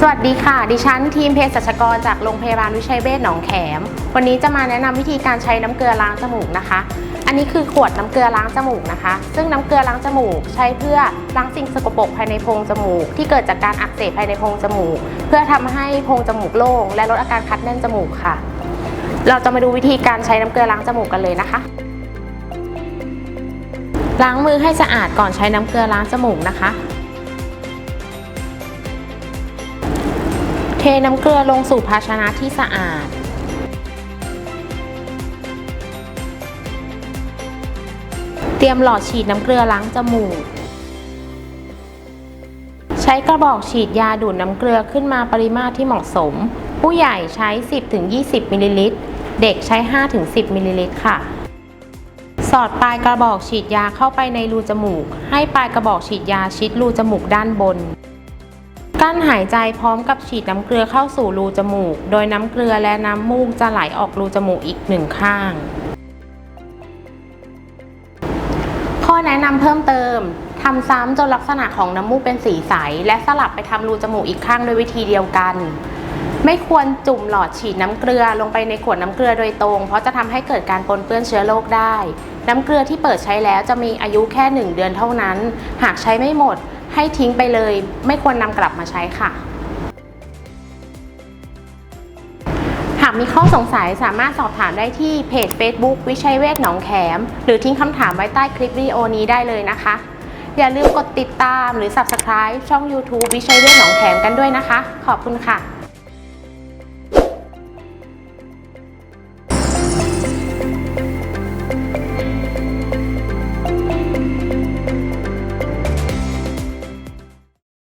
สวัสดีค่ะ ดิฉันทีมเภสัชกรจากโรงพยาบาลวิชัยเวชหนองแขม วันนี้จะมาแนะนำวิธีการใช้น้ำเกลือล้างจมูกนะคะ อันนี้คือขวดน้ำเกลือล้างจมูกนะคะ ซึ่งน้ำเกลือล้างจมูก ใช้เพื่อล้างสิ่งสกปรกภายในโพรงจมูก ที่เกิดจากการอักเสบภายในโพรงจมูก เพื่อทำให้โพรงจมูกโล่งและลดอาการคัดแน่นจมูกค่ะ เราจะมาดูวิธีการใช้น้ำเกลือล้างจมูกกันเลยนะคะ ล้างมือให้สะอาดก่อนใช้น้ำเกลือล้างจมูกนะคะ เทน้ำเกลือลงสู่ภาชนะที่สะอาด เตรียมหลอดฉีดน้ำเกลือล้างจมูก ใช้กระบอกฉีดยาดูดน้ำเกลือขึ้นมาปริมาตรที่เหมาะสม ผู้ใหญ่ใช้ 10-20 มิลลิลิตร เด็กใช้ 5-10 มิลลิลิตรค่ะ สอดปลายกระบอกฉีดยาเข้าไปในรูจมูก ให้ปลายกระบอกฉีดยาชิดรูจมูกด้านบน กั้นหายใจพร้อมกับฉีดน้ำเกลือเข้าสู่รูจมูก โดยน้ำเกลือและน้ำมูกจะไหลออกรูจมูกอีกหนึ่งข้าง ข้อแนะนำเพิ่มเติมทำซ้ำจนลักษณะของน้ำมูกเป็นสีใส และสลับไปทำรูจมูกอีกข้างด้วยวิธีเดียวกัน ไม่ควรจุ่มหลอดฉีดน้ำเกลือลงไปในขวดน้ำเกลือโดยตรง เพราะจะทำให้เกิดการปนเปื้อนเชื้อโรคได้ น้ำเกลือที่เปิดใช้แล้วจะมีอายุแค่ 1 เดือนเท่านั้น หากใช้ไม่หมดให้ทิ้งไปเลย ไม่ควรนำกลับมาใช้ค่ะ หากมีข้อสงสัยสามารถสอบถามได้ที่เพจ Facebook วิชัยเวชหนองแขม หรือทิ้งคำถามไว้ใต้คลิปวิดีโอนี้ได้เลยนะคะ อย่าลืมกดติดตามหรือ Subscribe ช่อง YouTube วิชัยเวชหนองแขมกันด้วยนะคะ ขอบคุณค่ะ